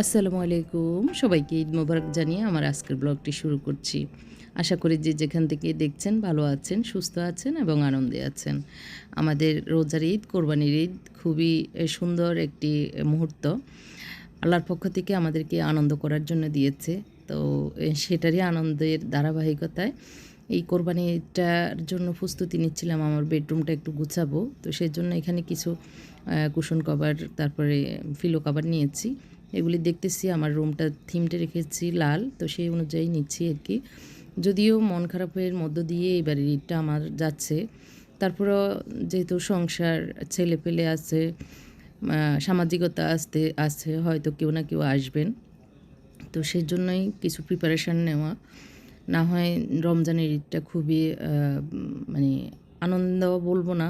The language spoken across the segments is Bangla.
আসসালামু আলাইকুম। সবাইকে ঈদ মোবারক জানিয়ে আমার আজকের ব্লগটি শুরু করছি। আশা করি যে যেখান থেকে দেখছেন ভালো আছেন, সুস্থ আছেন এবং আনন্দে আছেন। আমাদের রোজার ঈদ, কোরবানির ঈদ খুবই সুন্দর একটি মুহূর্ত। আল্লাহর পক্ষ থেকে আমাদেরকে আনন্দ করার জন্য দিয়েছে। তো সেটারই আনন্দের ধারাবাহিকতায় এই কোরবানি ঈদটার জন্য প্রস্তুতি নিচ্ছিলাম। আমার বেডরুমটা একটু গুছাবো। তো সেই জন্য এখানে কিছু কুশন কভার, তারপরে ফিলো কভার নিয়েছি। এগুলি দেখতেছি, আমার রুমটা থিমটা রেখেছি লাল, তো সেই অনুযায়ী নিচ্ছি আর কি। যদিও মন খারাপের মধ্য দিয়ে এবারের ঈদটা আমার যাচ্ছে। তারপরেও যেহেতু সংসার ছেলে পেলে আছে সামাজিকতা আসতে, আছে, হয়তো কেউ না কেউ আসবেন। তো সেই জন্যই কিছু প্রিপারেশান নেওয়া। না হয় রমজানের ঈদটা খুবই মানে আনন্দ বলব না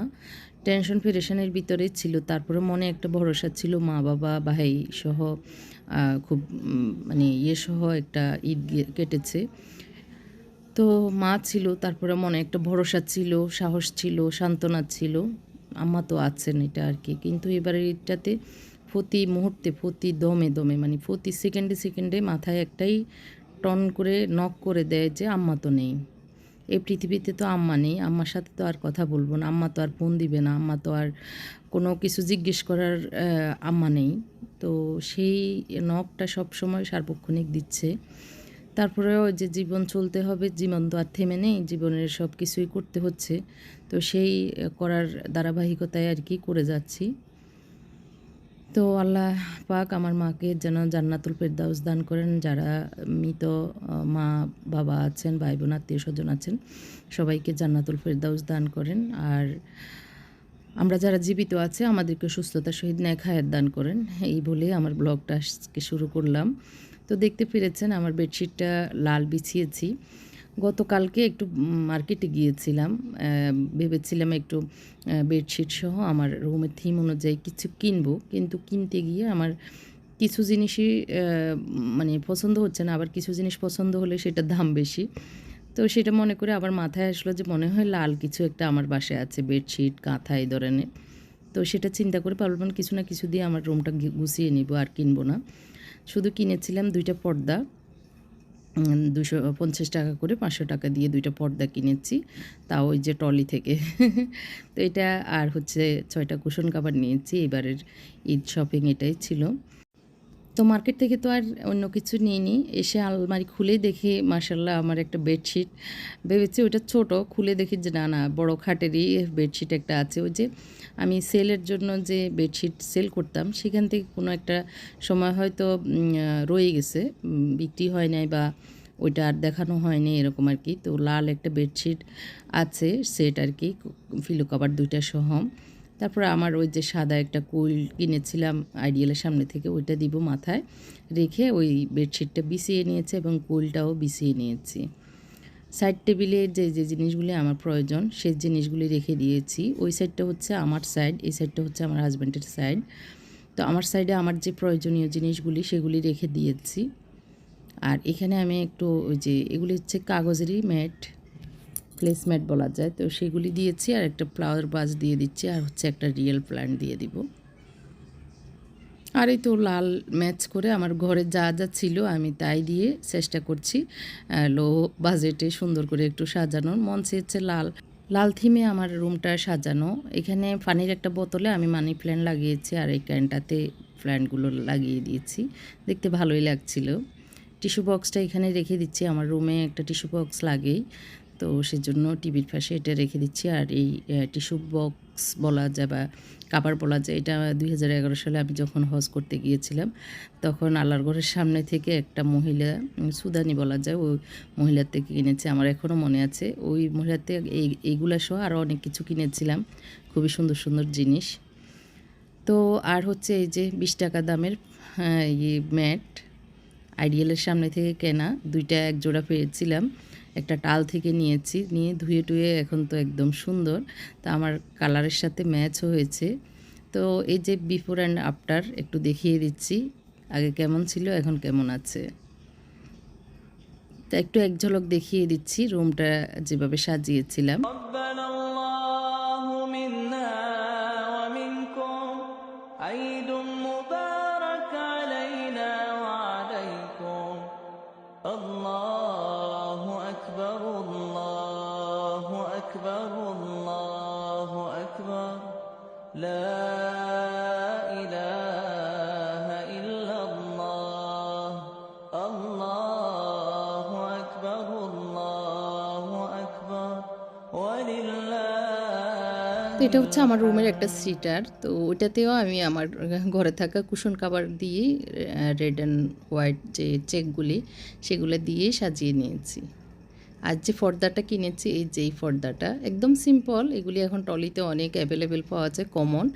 টেনশন ফেরেশনের ভিতরে ছিল। তারপরে মনে একটা ভরসা ছিল, মা বাবা, ভাই সহ খুব মানে ইয়ে সহ একটা ঈদ কেটেছে। তো মা ছিল, তারপরে মনে একটা ভরসা ছিল, সাহস ছিল, সান্ত্বনা ছিল। আম্মা তো আছেন এটা আর কি। কিন্তু এবারের ঈদটাতে প্রতি মুহূর্তে, প্রতি দমে দমে মানে প্রতি সেকেন্ডে সেকেন্ডে মাথায় একটাই টন করে নক করে দেয় যে আম্মা তো নেই। এই পৃথিবীতে তো আম্মা নেই, আম্মার সাথে তো আর কথা বলব না, আম্মা তো আর ফোন দিবে না, আম্মা তো আর কোনো কিছু জিজ্ঞেস করার আম্মা নেই। তো সেই নখটা সবসময় সার্বক্ষণিক দিচ্ছে। তারপরেও যে জীবন চলতে হবে, জীবন তো আর থেমে নেই, জীবনের সব কিছুই করতে হচ্ছে। তো সেই করার ধারাবাহিকতায় আর কি করে যাচ্ছি। তো আল্লাহ পাক আমার মাকে যেন জান্নাতুল ফেরদাউস দান করেন। যারা মৃত মা, বাবা আছেন ভাই বোন আত্মীয় স্বজন আছেন, সবাইকে জান্নাতুল ফেরদাউস দান করেন। আর আমরা যারা জীবিত আছে, আমাদেরকে সুস্থতার সহিত ন্যাক দান করেন। এই বলে আমার ব্লগটা আজকে শুরু করলাম। তো দেখতে পেরেছেন, আমার বেডশিটটা লাল বিছিয়েছি। গতকালকে একটু মার্কেটে গিয়েছিলাম ভেবেছিলাম একটু বেডশিট সহ আমার রুমের থিম অনুযায়ী কিছু কিনবো, কিন্তু কিনতে গিয়ে আমার কিছু জিনিসই মানে পছন্দ হচ্ছে না, আবার কিছু জিনিস পছন্দ হলে সেটার দাম বেশি। তো সেটা মনে করে আবার মাথায় আসলো যে মনে হয় লাল কিছু একটা আমার বাসায় আছে বেডশিট কাঁথা এই ধরনের। তো সেটা চিন্তা করে ভাবলাম কিছু না কিছু দিয়ে আমার রুমটা গুছিয়ে নিব, আর কিনবো না। শুধু কিনেছিলাম দুইটা পর্দা দুশো, পঞ্চাশ টাকা করে পাঁচশো টাকা দিয়ে দুইটা পর্দা কিনেছি। তা ওই যে টলি থেকে। তো এটা আর হচ্ছে ছয়টা কুশন কাবার নিয়েছি। এবারের ঈদ শপিং এটাই ছিল। তো মার্কেট থেকে তো আর অন্য কিছু নিইনি। এসে আলমারি খুলে দেখি মার্শাল্লাহ আমার একটা বেডশিট। ভেবেছি ওটা ছোট, খুলে দেখি যে না না, বড় খাটেরই বেডশিট একটা আছে। ওই যে আমি সেলের জন্য যে বেডশিট সেল করতাম, সেখান থেকে কোনো একটা সময় হয়তো রয়ে গেছে বিক্রি হয় নাই বা ওইটা আর দেখানো হয়নি এরকম আর কি। তো লাল একটা বেডশিট আছে, সেট আর কি, ফিলো কভার দুইটা সহ। তারপরে আমার ওই যে সাদা একটা কুল কিনেছিলাম আইডিয়ালের সামনে থেকে, ওইটা দিব মাথায় রেখে ওই বেডশিটটা বিছিয়ে নিয়েছে এবং কুলটাও বিছিয়ে নিয়েছি। সাইড টেবিলে যে যে জিনিসগুলি আমার প্রয়োজন, সেই জিনিসগুলি রেখে দিয়েছি। ওই সাইডটা হচ্ছে আমার সাইড, এই সাইডটা হচ্ছে আমার হাজব্যান্ডের সাইড। তো আমার সাইডে আমার যে প্রয়োজনীয় জিনিসগুলি, সেগুলি রেখে দিয়েছি। আর এখানে আমি একটু ওই যে, এগুলি হচ্ছে কাগজেরই ম্যাট। প্লেসম্যাট বলা যায়। তো সেগুলি দিয়েছি আর একটা ফ্লাওয়ার বাস দিয়ে দিচ্ছি আর হচ্ছে একটা রিয়েল প্ল্যান্ট দিয়ে দিব। আর এই তো লাল ম্যাচ করে আমার ঘরে যা যা ছিল আমি তাই দিয়ে চেষ্টা করছি লো বাজেটে সুন্দর করে একটু সাজানোর। মন চেয়েছে লাল। লাল থিমে আমার রুমটা সাজানো। এখানে পানির একটা বোতলে আমি মানি প্ল্যান্ট লাগিয়েছি আর এই ক্যানটাতে প্ল্যান্টগুলো লাগিয়ে দিয়েছি। দেখতে ভালোই লাগছিল। টিস্যু বক্সটা এখানে রেখে দিচ্ছি। আমার রুমে একটা টিস্যু বক্স লাগেই। তো সেজন্য টিভির পাশে এটা রেখে দিচ্ছি। আর এই টিস্যু বক্স বলা যায় বা কাপড় বলা যায়, এটা দুই হাজার এগারো সালে আমি যখন হজ করতে গিয়েছিলাম, তখন আল্লাহর ঘরের সামনে থেকে একটা মহিলা সুদানি বলা যায়, ওই মহিলার থেকে কিনেছে, আমার এখনও মনে আছে। ওই মহিলার থেকে এই, এইগুলা সহ আরও অনেক কিছু কিনেছিলাম, খুবই সুন্দর সুন্দর জিনিস। তো আর হচ্ছে এই যে বিশ টাকা দামের ইয়ে ম্যাট, আইডিয়ালের সামনে থেকে কেনা, দুইটা এক জোড়া পেয়েছিলাম। একটা টাল থেকে নিয়েছি, নিয়ে ধুয়ে টুয়ে এখন তো একদম সুন্দর। তা আমার কালারের সাথে ম্যাচও হয়েছে। তো এই যে বিফোর অ্যান্ড আফটার একটু দেখিয়ে দিচ্ছি, আগে কেমন ছিল, এখন কেমন আছে। তা একটু এক ঝলক দেখিয়ে দিচ্ছি রুমটা যেভাবে সাজিয়েছিলাম। এটা হচ্ছে আমার রুমের একটা সিটার। তো ওইটাতেও আমি আমার ঘরে থাকা কুশন কাভার দিয়ে রেড অ্যান্ড হোয়াইট যে চেকগুলি, সেগুলো দিয়ে সাজিয়ে নিয়েছি। আর যে পর্দাটা কিনেছি, এই যে এই পর্দাটা একদম সিম্পল এগুলি এখন টলিতে অনেক অ্যাভেলেবেল পাওয়া যায় কমন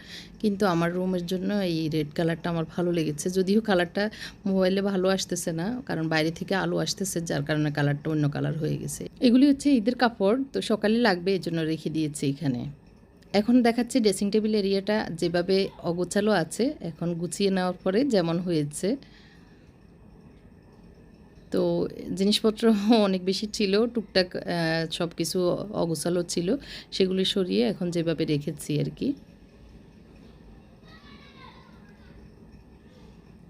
কিন্তু আমার রুমের জন্য এই রেড কালারটা আমার ভালো লেগেছে। যদিও কালারটা মোবাইলে ভালো আসতেছে না, কারণ বাইরে থেকে আলো আসতেছে, যার কারণে কালারটা অন্য কালার হয়ে গেছে। এগুলি হচ্ছে ঈদের কাপড়, তো সকালে লাগবে এই জন্য রেখে দিয়েছি এখানে। এখন দেখাচ্ছি ড্রেসিং টেবিল এরিয়াটা যেভাবে অগোছালো আছে, এখন গুছিয়ে নেওয়ার পরে যেমন হয়েছে। তো জিনিসপত্র অনেক বেশি ছিল, টুকটাক সব কিছু অগোছালো ছিল, সেগুলি সরিয়ে এখন যেভাবে রেখেছি আর কি।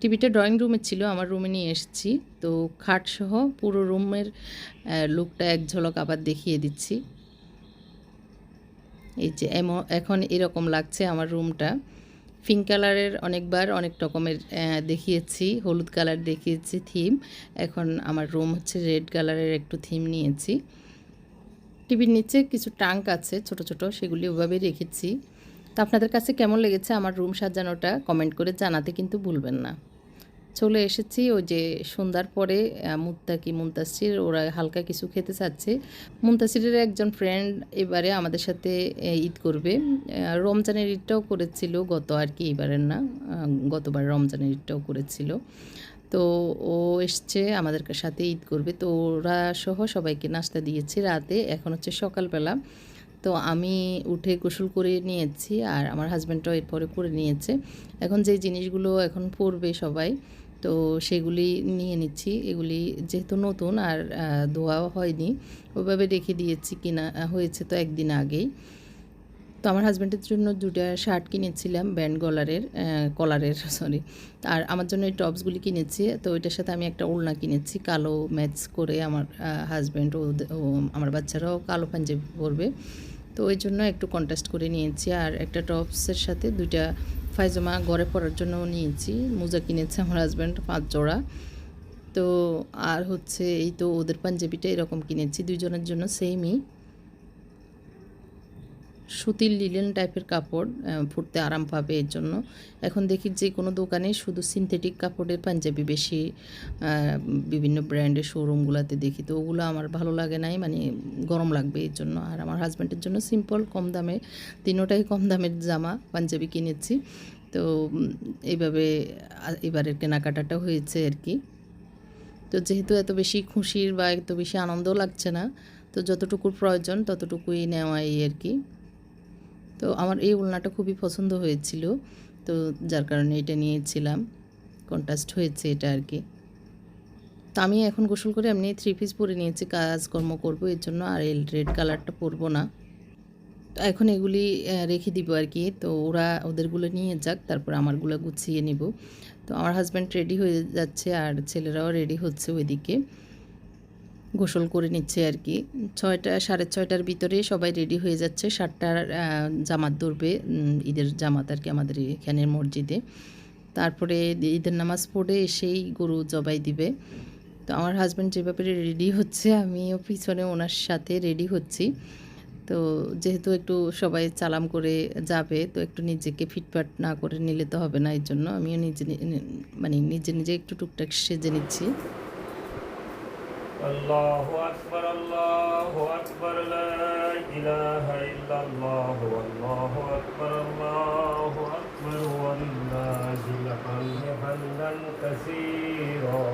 টিভিটা ড্রয়িং রুমে ছিল, আমার রুমে নিয়ে এসেছি। তো খাট সহ পুরো রুমের লুকটা এক ঝলক আবার দেখিয়ে দিচ্ছি। এই যে এখন এরকম লাগছে আমার রুমটা। পিঙ্ক কালারের অনেকবার অনেক রকমের দেখিয়েছি, হলুদ কালার দেখিয়েছি থিম এখন আমার রুম হচ্ছে রেড কালারের একটু থিম নিয়েছি। টিভির নিচে কিছু টাঙ্ক আছে, ছোট ছোট, সেগুলি ওভাবে রেখেছি। তো আপনাদের কাছে কেমন লেগেছে আমার রুম সাজানোটা? কমেন্ট করে জানাতে কিন্তু ভুলবেন না। চলে এসেছি। ওই যে সন্ধ্যার পরে মুত্তাকি, মুন্তাসির, ওরা হালকা কিছু খেতে চাচ্ছে। মুন্তাসিরের একজন ফ্রেন্ড এবারে আমাদের সাথে ঈদ করবে। রমজানের ঈদটাও করেছিল গত আর কি, এবারের না গতবার রমজানের ঈদটাও করেছিল। তো ও এসছে, আমাদের সাথে ঈদ করবে। তো ওরা সহ সবাইকে নাস্তা দিয়েছে রাতে। এখন হচ্ছে সকালবেলা। তো আমি উঠে গোসল করে নিয়েছি আর আমার হাজব্যান্ডটাও এরপরে করে নিয়েছে। এখন যে জিনিসগুলো এখন পরবে সবাই, তো সেগুলি নিয়ে নিচ্ছি। এগুলি যেহেতু নতুন আর ধোয়াও হয়নি ওইভাবে রেখে দিয়েছি কিনা, হয়েছে তো একদিন আগেই। তো আমার হাজব্যান্ডের জন্য দুটা শার্ট কিনেছিলাম ব্যান্ড গলারের কলারের সরি আর আমার জন্য এই টপসগুলি কিনেছি, তো ওইটার সাথে আমি একটা ওড়না কিনেছি, কালো ম্যাচ করে আমার হাজব্যান্ড ও, আমার বাচ্চারাও কালো পাঞ্জাবি পরবে। তো ওই জন্য একটু কন্ট্রাস্ট করে নিয়েছি। আর একটা টপসের সাথে দুইটা ফাইজমা ঘরে পরার জন্য নিয়েছি। মোজা কিনেছে আমার হাজব্যান্ড পাঁচ জোড়া। তো আর হচ্ছে এই তো ওদের পাঞ্জাবিটা এরকম কিনেছি। দুইজনের জন্য সেমই সুতির লিলেন টাইপের কাপড় ফুটতে আরাম পাবে এর জন্য। এখন দেখি যে কোনো দোকানে শুধু সিনথেটিক কাপড়ের পাঞ্জাবি বেশি বিভিন্ন ব্র্যান্ডের শোরুমগুলোতে দেখি। তো ওগুলো আমার ভালো লাগে নাই মানে গরম লাগবে এর জন্য। আর আমার হাজব্যান্ডের জন্য সিম্পল কম দামে, তিনোটাই কম দামের জামা, পাঞ্জাবি কিনেছি। তো এইভাবে এবারের কেনাকাটাটা হয়েছে আর কি। তো যেহেতু এত বেশি খুশির বা এত বেশি আনন্দও লাগছে না, তো যতটুকুর প্রয়োজন ততটুকুই নেওয়াই আর কি। তো আমার এই ওড়নাটা খুবই পছন্দ হয়েছিল। তো যার কারণে এটা নিয়েছিলাম। কন্ট্রাস্ট হয়েছে এটা আর কি তো আমি এখন গোসল করে এমনি থ্রি পিস পরে নিয়েছি, কাজকর্ম করব, এর জন্য আর এই রেড কালারটা পরবো না। তো এখন এগুলি রেখে দিব আর কি তো ওরা, ওদেরগুলো নিয়ে যাক, তারপর আমারগুলো গুছিয়ে নিব। তো আমার হাজব্যান্ড রেডি হয়ে যাচ্ছে আর ছেলেরাও রেডি হচ্ছে ওইদিকে। গোসল করে নিচ্ছে আর কি। ছয়টা, সাড়ে ছয়টার ভিতরে সবাই রেডি হয়ে যাচ্ছে। সাতটার জামাত ধরবে ঈদের জামাত আর কি আমাদের এখানের মসজিদে। তারপরে ঈদের নামাজ পড়ে এসেই গরু জবাই দিবে। তো আমার হাজব্যান্ড যেভাবে রেডি হচ্ছে, আমিও পিছনে ওনার সাথে রেডি হচ্ছি। তো যেহেতু একটু সবাই চালাম করে যাবে, তো একটু নিজেকে ফিটফাট না করে নিলে তো হবে না এই জন্য আমিও নিজে মানে নিজে নিজে একটু টুকটাক সেজে নিচ্ছি। الله أكبر الله أكبر لا إله إلا الله والله أكبر الله أكبر ولله الحمد حمدا كثيرا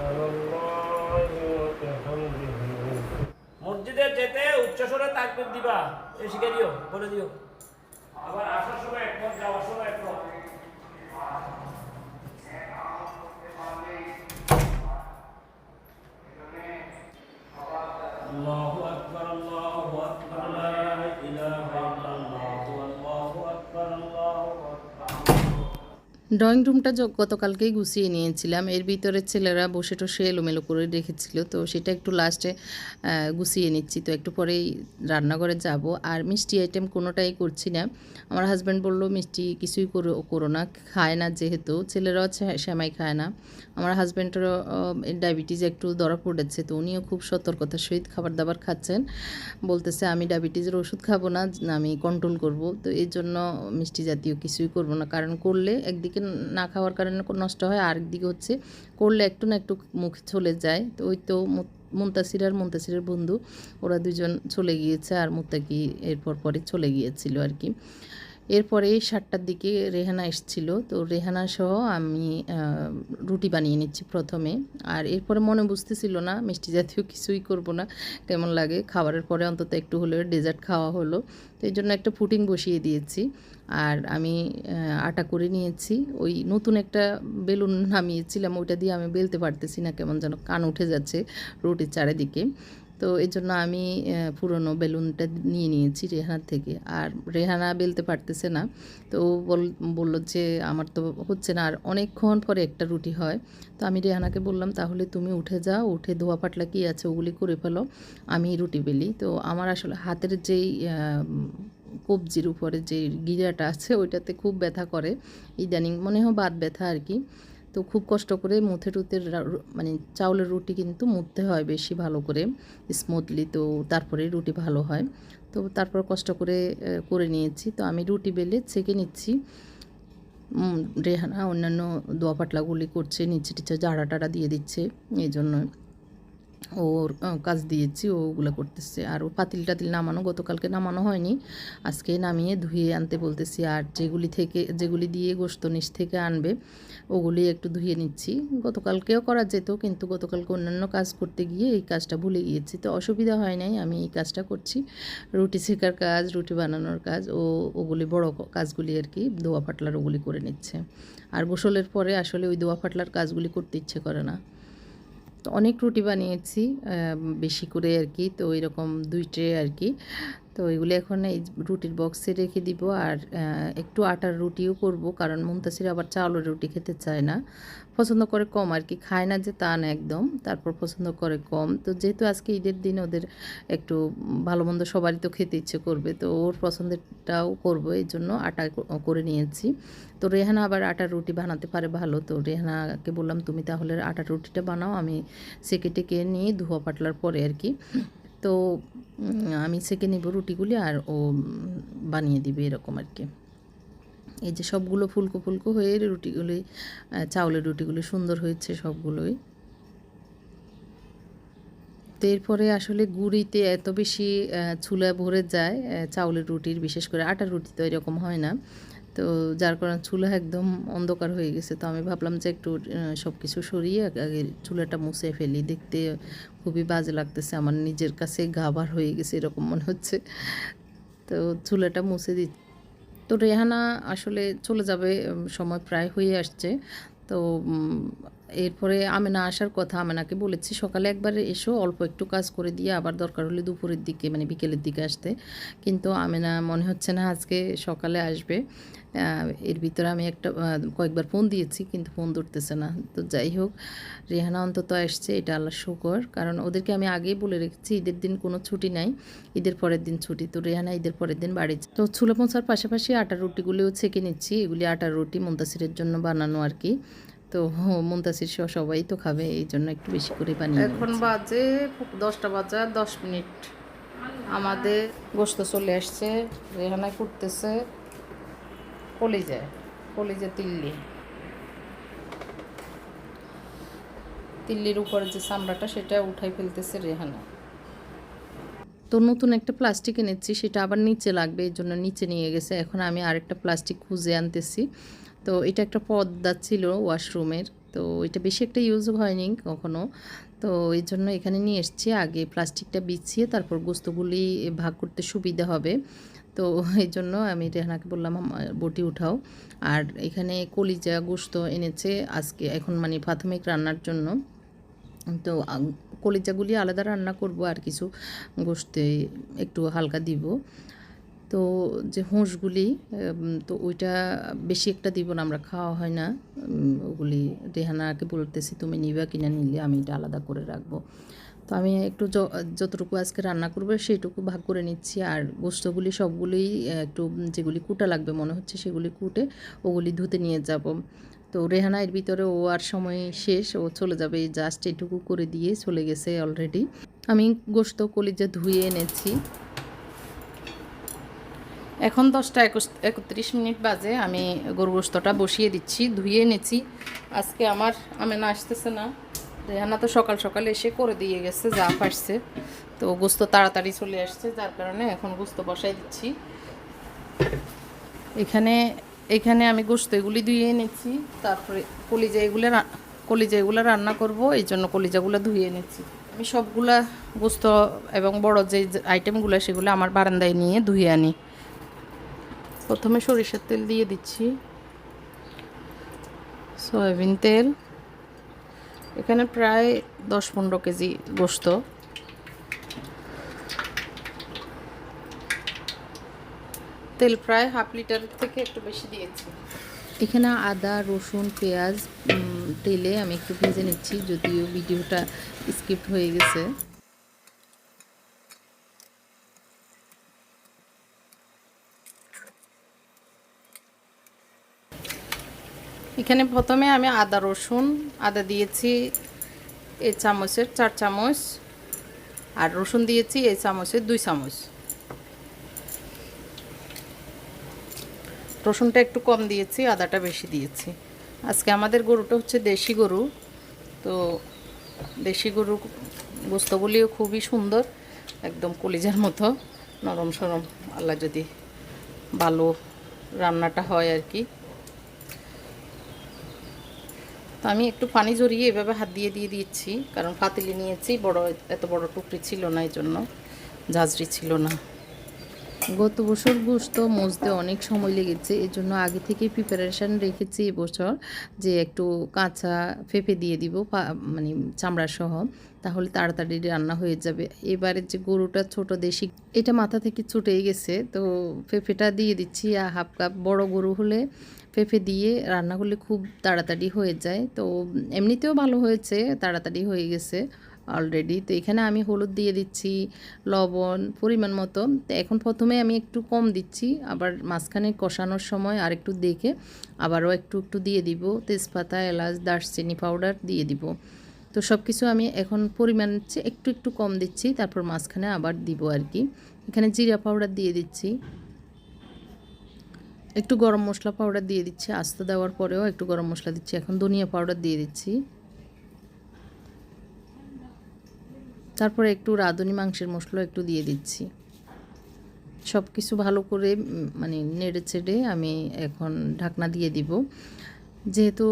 على الله وبحمده মসজিদে যেতে উচ্চস্বরে তাকবীর দিবা এ শিখে দিও বলে দিও আবার আসার সময় একমত যাওয়ার সময় একমত الله ড্রয়িং রুমটা গতকালকেই গুছিয়ে নিয়েছিলাম। এর ভিতরে ছেলেরা বসে টসে এলোমেলো করে রেখেছিল। তো সেটা একটু লাস্টে গুছিয়ে নিচ্ছি। তো একটু পরেই রান্নাঘরে যাব। আর মিষ্টি আইটেম কোনোটাই করছি না। আমার হাজব্যান্ড বলল, মিষ্টি কিছুই করো না। খায় না যেহেতু। ছেলেরাও সেমাই খায় না। আমার হাজব্যান্ডেরও ডায়াবেটিস একটু ধরা পড়েছে। তো উনিও খুব সতর্কতার সহিত খাবার দাবার খাচ্ছেন। বলতেছে, আমি ডায়াবেটিসের ওষুধ খাব না। আমি কন্ট্রোল করব। তো এই জন্য মিষ্টি জাতীয় কিছুই করব না। কারণ করলে একদিকে না খাওয়ার কারণে নষ্ট হয় আর একদিকে হচ্ছে করলে একটু না একটু মুখ চলে যায়। তো ওই তো মুন্তাসির আর মুন্তাসিরের বন্ধু, ওরা দুজন চলে গিয়েছে আর মুত্তাকি এরপর পরে চলে গিয়েছিল আর কি। এরপরে সাতটার দিকে রেহানা এসছিল। তো রেহানা সহ আমি রুটি বানিয়ে নিচ্ছি প্রথমে। আর এরপরে মনে বুঝতেছিল না, মিষ্টি জাতীয় কিছুই করব না, কেমন লাগে। খাবারের পরে অন্তত একটু হলেও ডেজার্ট খাওয়া হলো। তো এই জন্য একটা ফুটিং বসিয়ে দিয়েছি। আর আমি আটা করে নিয়েছি। ওই নতুন একটা বেলুন নামিয়েছিলাম, ওইটা দিয়ে আমি বেলতে পারতেছি না, কেমন যেন কান উঠে যাচ্ছে রুটির চারিদিকে। তো এই জন্য আমি পুরনো বেলুনটা নিয়ে নিয়েছি রেহানার থেকে। আর রেহানা বেলতে পারতেছে না। তো বল, বলল যে আমার তো হচ্ছে না। আর অনেকক্ষণ পরে একটা রুটি হয়। তো আমি রেহানাকে বললাম, তাহলে তুমি উঠে যাও, উঠে ধোয়া পাটলা কী আছে ওগুলি করে ফেলো। আমি রুটি বেলি। তো আমার আসলে হাতের যেই কবজির উপরে যে গিরাটা আছে, ওইটাতে খুব ব্যথা করে। ইদানিং মনে হয় বাত ব্যথা আর কি। তো খুব কষ্ট করে মুথে টুথে মানে চাউলের রুটি কিন্তু মুথতে হয় বেশি ভালো করে স্মুথলি তো তারপরে রুটি ভালো হয়। তো তারপর কষ্ট করে করে নিয়েছি। তো আমি রুটি বেলে ছেঁকে নিচ্ছি। রেহানা অন্যান্য দোয়া পাটলাগুলি করছে নিচে টিচে জাড়া টাড়া দিয়ে দিচ্ছে, এই জন্য ওর কাজ দিয়েছি ওগুলো করতেছে। আর ও পাতিল টাতিল নামানো, গতকালকে নামানো হয়নি। আজকে নামিয়ে ধুয়ে আনতে বলতেছি, আর যেগুলি থেকে, যেগুলি দিয়ে গোস্ত নিচ থেকে আনবে, ওগুলি একটু ধুয়ে নিচ্ছি। গতকালকেও করা যেত, কিন্তু গতকালকে অন্যান্য কাজ করতে গিয়ে এই কাজটা ভুলে গিয়েছি। তো অসুবিধা হয় নাই, আমি এই কাজটা করছি। রুটি শেখার কাজ, রুটি বানানোর কাজ, ও ওগুলি বড় কাজগুলি আর কি, দোয়া ফাটলার ওগুলি করে নিচ্ছে। আর গোসলের পরে আসলে ওই দোয়া ফাটলার কাজগুলি করতে ইচ্ছে করে না। তো অনেক রুটি বানিয়েছি বেশি করে আর কি। তো এরকম দুই ট্রে আর কি। তো এগুলো এখন এই রুটির বক্সে রেখে দিব আর একটু আটার রুটিও করব কারণ মুন্তাসির আবার চাউলের রুটি খেতে চায় না। পছন্দ করে কম আর কি, খায় না যে তা না একদম, তারপর পছন্দ করে কম। তো যেহেতু আজকে ঈদের দিন ওদের একটু ভালো মন্দ সবারই তো খেতে ইচ্ছে করবে, তো ওর পছন্দেরটাও করব, এই জন্য আটা করে নিয়েছি। তো রেহানা আবার আটার রুটি বানাতে পারে ভালো, তো রেহানাকে বললাম, তুমি তাহলে আটার রুটিটা বানাও, আমি সেকে টেকে নিয়ে ধোয়া পাটলার পরে আর কি তো আমি সেকে নিব রুটিগুলি আর ও বানিয়ে দিবে এরকম আর কি। এই যে সবগুলো ফুলকো ফুলকো হয়ে রুটিগুলি চাউলের রুটিগুলি সুন্দর হয়েছে সবগুলোই। তো এরপরে আসলে গুঁড়িতে এত বেশি ছুলা ভরে যায় চাউলের রুটির, বিশেষ করে আটার রুটি তো এরকম হয় না। তো যার কারণে চুলা একদম অন্ধকার হয়ে গেছে। তো আমি ভাবলাম যে একটু সব কিছু সরিয়ে আগে চুলাটা মুছে ফেলি। দেখতে খুবই বাজে লাগতেছে। আমার নিজের কাছে গাবার হয়ে গেছে, এরকম মনে হচ্ছে। তো চুলাটা মুছে দি তো রেহানা আসলে চলে যাবে সময় প্রায় হয়ে আসছে। তো এরপরে আমেনা আসার কথা আমেনাকে বলেছি, সকালে একবার এসো, অল্প একটু কাজ করে দিয়ে আবার দরকার হলে দুপুরের দিকে মানে বিকেলের দিকে আসতে। কিন্তু আমেনা মনে হচ্ছে না আজকে সকালে আসবে। এর ভিতরে আমি একটা কয়েকবার ফোন দিয়েছি, কিন্তু ফোন ধরতেছে না। তো যাই হোক, রেহানা অন্তত আসছে, এটা আল্লাহ শুকর। কারণ ওদেরকে আমি আগেই বলে রেখেছি, ঈদের দিন কোনো ছুটি নাই, ঈদের পরের দিন ছুটি। তো রেহানা ঈদের পরের দিন বাড়ি তো চুলো পৌঁছার পাশাপাশি আটার রুটিগুলিও ছেঁকে নিচ্ছি। এগুলি আটার রুটি মুন্তাসিরের জন্য বানানো আর কি। তো মুন্তাসির সহ সবাই তো খাবে এই জন্য একটু বেশি করে বানিয়ে এখন বাজে দশটা বাজে দশ মিনিট। আমাদের গোস্ত চলে আসছে রেহানা করতেছে কলিজে কলিজে তিল্লি। তিল্লির উপরে যে চামড়াটা সেটা উঠাই ফেলতেছে রেহানা। তো নতুন একটা প্লাস্টিক এনেছি সেটা আবার নিচে লাগবে এই জন্য নিচে নিয়ে গেছে। এখন আমি আরেকটা প্লাস্টিক খুঁজে আনতেছি। তো এটা একটা পর্দা ছিল ওয়াশরুমের, তো এটা বেশি একটা ইউজ হয়নি কখনো। তো এই জন্য এখানে নিয়ে এসেছি, আগে প্লাস্টিকটা বিছিয়ে তারপর গোস্তগুলি ভাগ করতে সুবিধা হবে। তো এই জন্য আমি রেহানাকে বললাম বটি উঠাও। আর এখানে কলিজা গোস্ত এনেছে আজকে, এখন মানে প্রাথমিক রান্নার জন্য। তো কলিজাগুলি আলাদা রান্না করব আর কিছু গোস্তে একটু হালকা দিব। তো যে হোঁসগুলি তো ওইটা বেশি একটা দিব না, আমরা খাওয়া হয় না। ওগুলি, রেহানাকে বলতেছি, তুমি নিবা কিনা নিলে, আমি এটা আলাদা করে রাখব। তো আমি একটু যতটুকু আজকে রান্না করব, সেইটুকু ভাগ করে নিচ্ছি। আর গোস্তগুলি সবগুলোই একটু, যেগুলি কুটা লাগবে মনে হচ্ছে, সেগুলি কুটে ওগুলি ধুতে নিয়ে যাব। তো রেহানা, এর ভিতরে ও আর সময় শেষ, ও চলে যাবে জাস্ট এটুকু করে দিয়ে চলে গেছে অলরেডি। আমি গোস্ত কলিজা ধুয়ে এনেছি। এখন দশটা একুশ, একত্রিশ মিনিট বাজে, আমি গরু গোস্তটা বসিয়ে দিচ্ছি, ধুয়ে এনেছি আজকে আমার আমেনা আসতেছে না। রেহানা তো সকাল সকাল এসে করে দিয়ে গেছে, যা পারছে। তো গোস্ত তাড়াতাড়ি চলে আসছে, যার কারণে এখন গোস্ত বসাই দিচ্ছি। এখানে এখানে আমি গোস্ত এগুলি ধুয়ে এনেছি তারপরে কলিজা এগুলো কলিজা এগুলো রান্না করব, এই জন্য কলিজাগুলো ধুয়ে এনেছি আমি সবগুলা গোস্ত এবং বড় যে আইটেমগুলো, সেগুলো আমার বারান্দায় নিয়ে ধুয়ে আনি। প্রথমে সরিষার তেল দিয়ে দিচ্ছি। সয়াবিন তেল। এখানে প্রায় দশ পনেরো কেজি গোস্ত। তেল প্রায় হাফ লিটার থেকে একটু বেশি দিয়েছি। এখানে আদা, রসুন, পেঁয়াজ তেলে আমি একটু ভেজে নিচ্ছি, যদিও ভিডিওটা স্কিপ হয়ে গেছে। এখানে প্রথমে আমি আদা, রসুন, আদা দিয়েছি এই চামচের চার চামচ আর রসুন দিয়েছি এই চামচের দুই চামচ। রসুনটা একটু কম দিয়েছি, আদাটা বেশি দিয়েছি। আজকে আমাদের গরুটা হচ্ছে দেশি গরু, তো দেশি গরু গোস্তগুলিও খুবই সুন্দর, একদম কলিজার মতো, নরম সরম। আল্লাহ যদি ভালো রান্নাটা হয় আর কি। তো আমি একটু পানি জড়িয়ে এভাবে হাত দিয়ে দিয়ে দিচ্ছি কারণ পাতিলি নিয়েছি, বড় এত বড় টুকরি ছিল না এই জন্য ঝাঁঝরি ছিল না। গত বছর গোস্ত মজতে অনেক সময় লেগেছে এর জন্য আগে থেকে প্রিপারেশান রেখেছি এবছর যে একটু কাঁচা ফেফে দিয়ে দিব মানে চামড়া সহ, তাহলে তাড়াতাড়ি রান্না হয়ে যাবে। এবারে যে গরুটা ছোট দেশি, এটা মাথা থেকে ছুটেই গেছে, তো ফেফেটা দিয়ে দিচ্ছি আর হাফ কাপ বড় গরু হলে পেঁপে দিয়ে রান্না করলে খুব তাড়াতাড়ি হয়ে যায়। তো এমনিতেও ভালো হয়েছে, তাড়াতাড়ি হয়ে গেছে অলরেডি তো এখানে আমি হলুদ দিয়ে দিচ্ছি, লবণ পরিমাণ মতো। তো এখন প্রথমে আমি একটু কম দিচ্ছি, আবার মাঝখানে কষানোর সময় আর একটু দেখে আবারও একটু একটু দিয়ে দিব। তেজপাতা, এলাচ, দারচিনি পাউডার দিয়ে দিব। তো সব কিছু আমি এখন পরিমাণ একটু একটু কম দিচ্ছি, তারপর মাঝখানে আবার দিব আর কি এখানে জিরা পাউডার দিয়ে দিচ্ছি। একটু গরম মশলা পাউডার দিয়ে দিচ্ছি, আস্ত দেওয়ার পরেও একটু গরম মশলা দিচ্ছি। এখন ধনিয়া পাউডার দিয়ে দিচ্ছি। তারপরে একটু রাঁধুনি মাংসের মশলা একটু দিয়ে দিচ্ছি। সব কিছু ভালো করে মানে নেড়ে চেড়ে আমি এখন ঢাকনা দিয়ে দিব। যেহেতু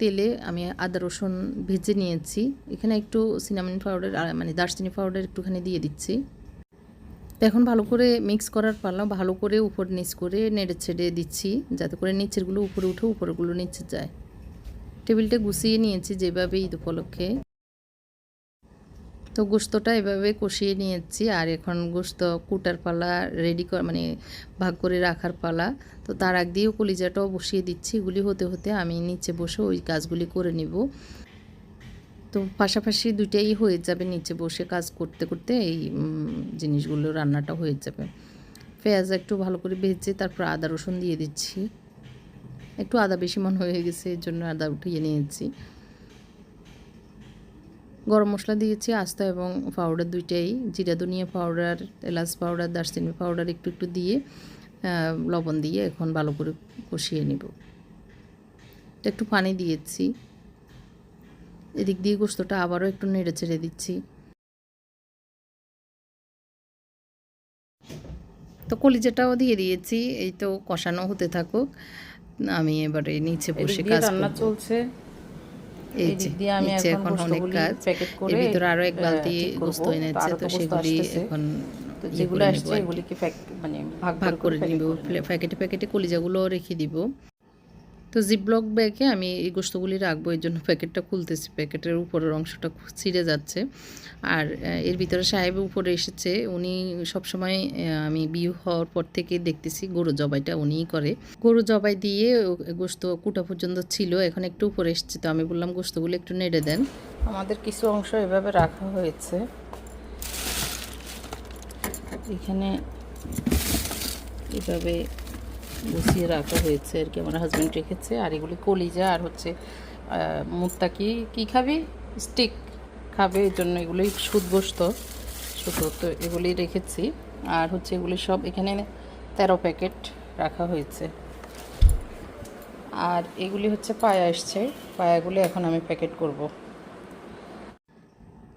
তেলে আমি আদা রসুন ভেজে নিয়েছি, এখানে একটু সিনামিন পাউডার মানে দারচিনি পাউডার একটুখানি দিয়ে দিচ্ছি। তো এখন ভালো করে মিক্স করার পারলাম ভালো করে উপর নিচ করে নেড়ে ছেড়ে দিচ্ছি, যাতে করে নিচেরগুলো উপরে উঠে উপরেগুলো নিচে যায়। টেবিলটা গুছিয়ে নিয়েছি যেভাবে ঈদ উপলক্ষে। তো গোস্তটা এভাবে কষিয়ে নিয়েছি, আর এখন গোস্ত কুটার পালা রেডি কর মানে ভাগ করে রাখার পালা তো তার আগ দিয়েও কলিজাটাও বসিয়ে দিচ্ছি, এগুলি হতে হতে আমি নিচে বসে ওই কাজগুলি করে নিব। তো পাশাপাশি দুইটাই হয়ে যাবে নিচে বসে কাজ করতে করতে এই জিনিসগুলো, রান্নাটা হয়ে যাবে। পেঁয়াজ একটু ভালো করে ভেজে তারপর আদা, রসুন দিয়ে দিচ্ছি। একটু আদা বেশি মন হয়ে গেছে এর জন্য আদা উঠিয়ে নিয়েছি। গরম মশলা দিয়েছি, আস্তা এবং পাউডার দুইটাই। জিরা, ধনিয়া পাউডার এলাচ পাউডার দারচিনি পাউডার একটু একটু দিয়ে লবণ দিয়ে এখন ভালো করে কষিয়ে নিব। একটু পানি দিয়েছি। এদিক দিয়ে গোস্তটা আবারও একটু নেড়ে ছেড়ে দিচ্ছি। তো কলিজাটাও দিয়ে দিয়েছি এই তো কষানো হতে থাকুক। আমি এবারে নিচে বসে কাজ রান্না চলছে। এই এই যে আমি নিচে এখন এখন অনেক কাজ। এর ভিতরে আরও এক বালতি ঠিক করব। গোস্ত তো এনেছে তো তো সেগুলি এখন যেগুলো আসছে নিব আর কি। এগুলিকে মানে ভাগ ভাগ করে নিব। প্যাকেটে প্যাকেটে কলিজাগুলো রেখে দিব। তো জিপলক ব্যাগে আমি এই গোস্তগুলি রাখব, এর জন্য প্যাকেটটা খুলতেছি। প্যাকেটের উপরের অংশটা ছিঁড়ে যাচ্ছে। আর এর ভিতরে সাহেব উপরে এসেছে, উনি সবসময় আমি বিয়ে হওয়ার পর থেকে দেখতেছি গরু জবাইটা উনিই করে। গরু জবাই দিয়ে গোস্ত কুটা পর্যন্ত ছিল, এখন একটু উপরে এসেছে। তো আমি বললাম গোস্তগুলো একটু নেড়ে দেন। আমাদের কিছু অংশ এভাবে রাখা হয়েছে। এখানে এভাবে গুছিয়ে রাখা হয়েছে আর কি, আমার হাজব্যান্ড রেখেছে। আর এগুলি কলিজা আর হচ্ছে মুক্তা কি, কী খাবি? স্টিক খাবে এর জন্য এগুলি সুদগ্রস্ত শুধু তো এগুলি রেখেছি। আর হচ্ছে এগুলি সব এখানে তেরো প্যাকেট রাখা হয়েছে। আর এগুলি হচ্ছে পায়া এসছে। পায়াগুলি এখন আমি প্যাকেট করব।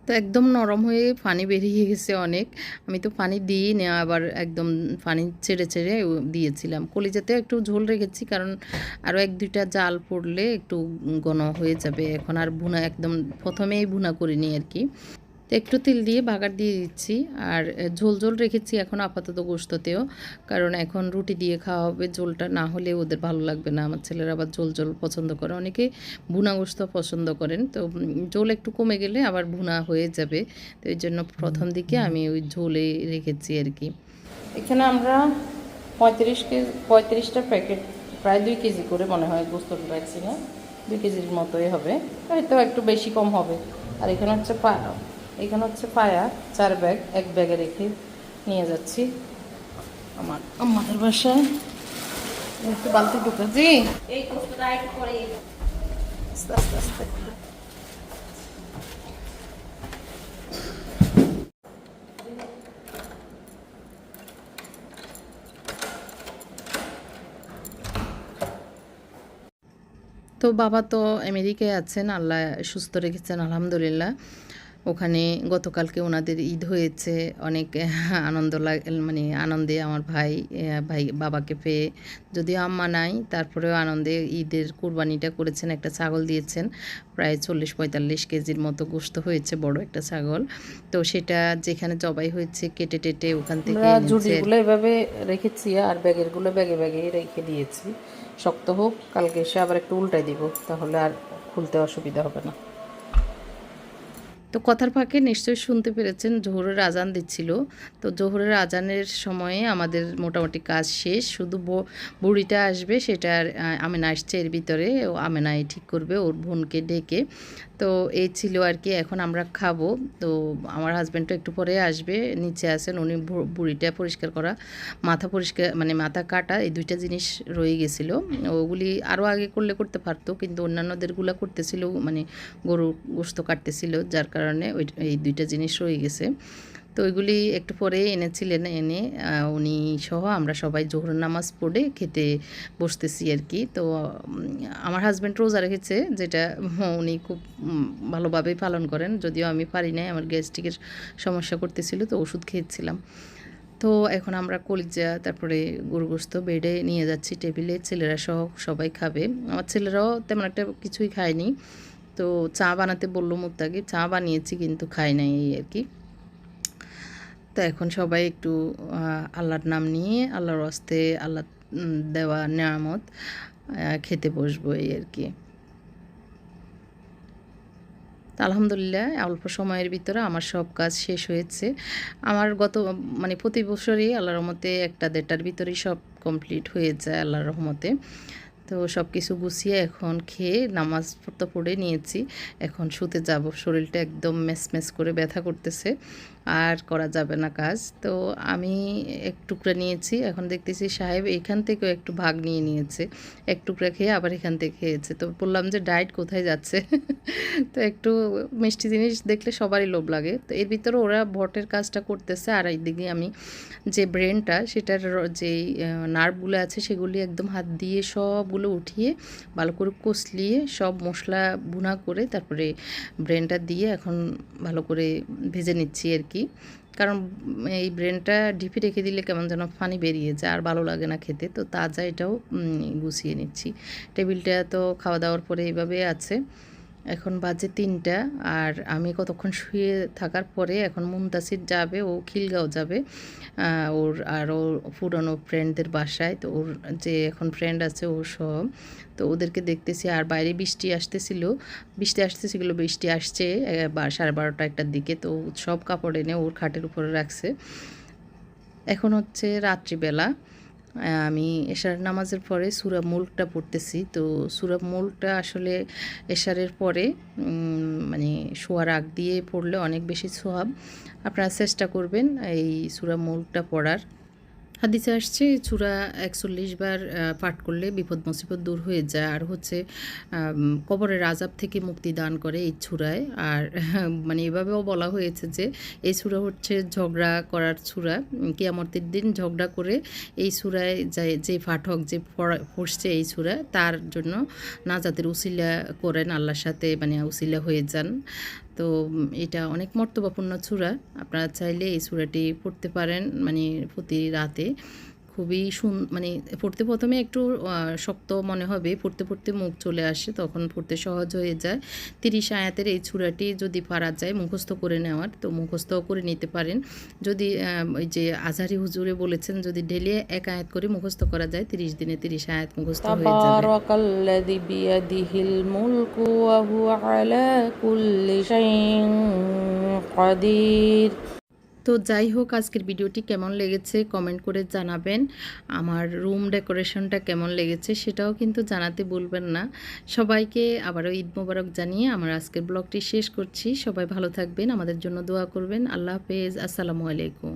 তো একদম নরম হয়ে পানি বেরিয়ে গেছে অনেক। আমি তো পানি দিই না, আবার একদম পানি ছেড়ে ছেড়ে দিয়েছিলাম। কলিজাতে একটু ঝোল রেখেছি, কারণ আরও এক দুইটা জাল পড়লে একটু ঘন হয়ে যাবে। এখন আর ভুনা, একদম প্রথমেই ভুনা করিনি আর কি। তো একটু তেল দিয়ে বাগার দিয়ে দিচ্ছি। আর ঝোল ঝোল রেখেছি এখন আপাতত গোস্ততেও কারণ এখন রুটি দিয়ে খাওয়া হবে ঝোলটা, না হলে ওদের ভালো লাগবে না। আমার ছেলেরা আবার ঝোল ঝোল পছন্দ করে। অনেকে ভুনা গোস্ত পছন্দ করেন। তো ঝোল একটু কমে গেলে আবার ভুনা হয়ে যাবে। তো এই জন্য প্রথম দিকে আমি ওই ঝোলে রেখেছি আর কি। এখানে আমরা পঁয়ত্রিশ কেজি পঁয়ত্রিশটা প্যাকেট, প্রায় দুই কেজি করে মনে হয় গোস্ত রাখছি না। দুই কেজির মতোই হবে। হয়তো একটু বেশি কম হবে। আর এখানে হচ্ছে এখানে হচ্ছে পায়া চার ব্যাগ, এক ব্যাগে রেখে নিয়ে যাচ্ছি। আমার আমাদের বাসায়। একটু বালতি আস্তে আস্তে আস্তে তো বাবা তো আমেরিকায় আছেন, আল্লাহ সুস্থ রেখেছেন, আলহামদুলিল্লাহ। ওখানে গতকালকে ওনাদের ঈদ হয়েছে। অনেক আনন্দ লাগ মানে আনন্দে আমার ভাই ভাই বাবাকে পেয়ে যদিও আম্মা নাই তারপরেও আনন্দে ঈদের কুরবানিটা করেছেন একটা ছাগল দিয়েছেন। প্রায় চল্লিশ পঁয়তাল্লিশ কেজির মতো গোস্ত হয়েছে বড় একটা ছাগল। তো সেটা যেখানে জবাই হয়েছে কেটে টেটে ওখান থেকে জুড়িগুলো এভাবে রেখেছি আর ব্যাগেরগুলো ব্যাগে ব্যাগে রেখে দিয়েছি। শক্ত হোক কালকে এসে আবার একটু উল্টাই দিব তাহলে আর খুলতে অসুবিধা হবে না। তো কথার ফাঁকে নিশ্চয়ই শুনতে পেরেছেন, জোহরের আজান দিচ্ছিল। তো জোহরের আজানের সময়ে আমাদের মোটামুটি কাজ শেষ, শুধু বুড়িটা আসবে, সেটা আমেনা আসছে এর ভিতরে আমেনাই ঠিক করবে, ওর বোনকে ডেকে। তো এই ছিল আর কি, এখন আমরা খাব। তো আমার হাজব্যান্ডটা একটু পরে আসবে, নিচে আসেন উনি বুড়িটা পরিষ্কার করা, মাথা পরিষ্কার মানে মাথা কাটা, এই দুইটা জিনিস রয়ে গেছিল। ওগুলি আরও আগে করলে করতে পারতো, কিন্তু অন্যান্যদেরগুলো করতেছিল মানে গরু গোস্ত কাটতেছিল, যার কারণে ওই, এই দুইটা জিনিস রয়ে গেছে। তো ওইগুলি একটু পরে এনেছিলেন এনে উনি সহ আমরা সবাই জোহর নামাজ পড়ে খেতে বসতেছি আর কি। তো আমার হাজব্যান্ড রোজা রেখেছে, যেটা উনি খুব ভালোভাবেই পালন করেন। যদিও আমি পারি নাই, আমার গ্যাস্ট্রিকের সমস্যা করতেছিল, তো ওষুধ খেয়েছিলাম। তো এখন আমরা কলিজা, তারপরে গরু গোস্ত বেডে নিয়ে যাচ্ছি টেবিলে, ছেলেরা সহ সবাই খাবে। আমার ছেলেরাও তেমন একটা কিছুই খায়নি। তো চা বানাতে বলল মুত্তাকে চা বানিয়েছি কিন্তু খায় নাই এই আর কি। তো এখন সবাই একটু আল্লাহর নাম নিয়ে, আল্লাহর অস্তে আল্লাহ দেওয়া নিয়ামত খেতে বসবো এই আর কি। আলহামদুলিল্লাহ, অল্প সময়ের ভিতরে আমার সব কাজ শেষ হয়েছে। আমার গত মানে প্রতি বছরই আল্লাহর রহমতে একটা দেড়টার ভিতরেই সব কমপ্লিট হয়ে যায় আল্লাহর রহমতে। তো সব কিছু গুছিয়ে এখন খেয়ে নামাজ তো পড়ে নিয়েছি। এখন শুতে যাব, শরীরটা একদম ম্যাস করে ব্যথা করতেছে। আর করা যাবে না কাজ। তো আমি এক টুকরা নিয়েছি, এখন দেখতেছি সাহেব এখান থেকেও একটু ভাগ নিয়ে নিয়েছে। এক টুকরা খেয়ে আবার এখান থেকে খেয়েছে। তো বললাম যে, ডায়েট কোথায় যাচ্ছে? তো একটু মিষ্টি জিনিস দেখলে সবারই লোভ লাগে। তো এর ভিতরে ওরা ভটের কাজটা করতেছে আর এইদিকে আমি যে ব্রেনটা, সেটার যেই নার্ভগুলো আছে সেগুলি একদম হাত দিয়ে সবগুলো উঠিয়ে ভালো করে কষলিয়ে সব মশলা ভুনা করে তারপরে ব্রেনটা দিয়ে এখন ভালো করে ভেজে নিচ্ছি আর কি। কারণ এই ব্রেনটা ঢিপি রেখে দিলে কেমন যেন ফানি বেরিয়ে যায়, আর ভালো লাগে না খেতে। তো তাজা এটাও গুছিয়ে নিচ্ছি। টেবিলটা তো খাওয়া দাওয়ার পরে এইভাবে আছে। এখন বাজে তিনটা আর আমি কতক্ষণ শুয়ে থাকার পরে এখন মুমতাসির যাবে, ও খিলগাঁও যাবে ওর আরও পুরনো ফ্রেন্ডদের বাসায়। তো ওর যে এখন ফ্রেন্ড আছে ওর সব। তো ওদেরকে দেখতেছি, আর বাইরে বৃষ্টি আসতেছিল। বৃষ্টি আসতেছিল, বৃষ্টি আসছে সাড়ে বারোটা একটার দিকে। তো সব কাপড় এনে ওর খাটের উপরে রাখছে। এখন হচ্ছে রাত্রিবেলা। আমি এশার নামাজের পরে সুরা মুলকটা পড়তেছি। তো সুরা মুলকটা আসলে এশারের পরে মানে শোয়ার আগ দিয়ে পড়লে অনেক বেশি সোহাব আপনারা চেষ্টা করবেন এই সুরা মুলকটা পড়ার। হাদিসে আসছে চূড়া একচল্লিশ বার পাঠ করলে বিপদ মুসিবত দূর হয়ে যায়। আর হচ্ছে কবরের আজাব থেকে মুক্তি দান করে এই চূড়ায় আর মানে এভাবেও বলা হয়েছে যে এই চূড়া হচ্ছে ঝগড়া করার উম, কিয়ামতের দিন ঝগড়া করে এই চূড়ায় যে যে পাঠক যে পড়া- পড়ছে এই চূড়া তার জন্য নাজাতের উসিলা করেন। আল্লাহর সাথে মানে উসিলা হয়ে যান। তো এটা অনেক মর্তবাপূর্ণ চূড়া আপনারা চাইলে এই চূড়াটি পড়তে পারেন মানে প্রতি রাতে। খুবই সুন মানে পড়তে প্রথমে একটু আহ, শক্ত মনে হবে পড়তে পড়তে মুখ চলে আসে তখন পড়তে সহজ হয়ে যায় তিরিশ আয়াতের এই চূড়াটি যদি পারা যায় মুখস্থ করে নেওয়ার তো মুখস্থ করে নিতে পারেন যদি আহ, ওই যে আজহারি হুজুরে বলেছেন যদি ডেলি এক আয়াত করে মুখস্থ করা যায় তিরিশ দিনে তিরিশ আয়াত মুখস্থ হয়ে যাবে تبارك الذي بيده الملك وهو على كل شيء قدير তো যাই হোক, আজকের ভিডিওটি কেমন লেগেছে কমেন্ট করে জানাবেন। আমার রুম ডেকোরেশনটা কেমন লেগেছে সেটাও কিন্তু জানাতে বলবেন না। সবাইকে আবারও ঈদ মোবারক জানিয়ে আমার আজকের ব্লগটি শেষ করছি। সবাই ভালো থাকবেন, আমাদের জন্য দোয়া করবেন। আল্লাহ হাফেজ, আসসালামু আলাইকুম।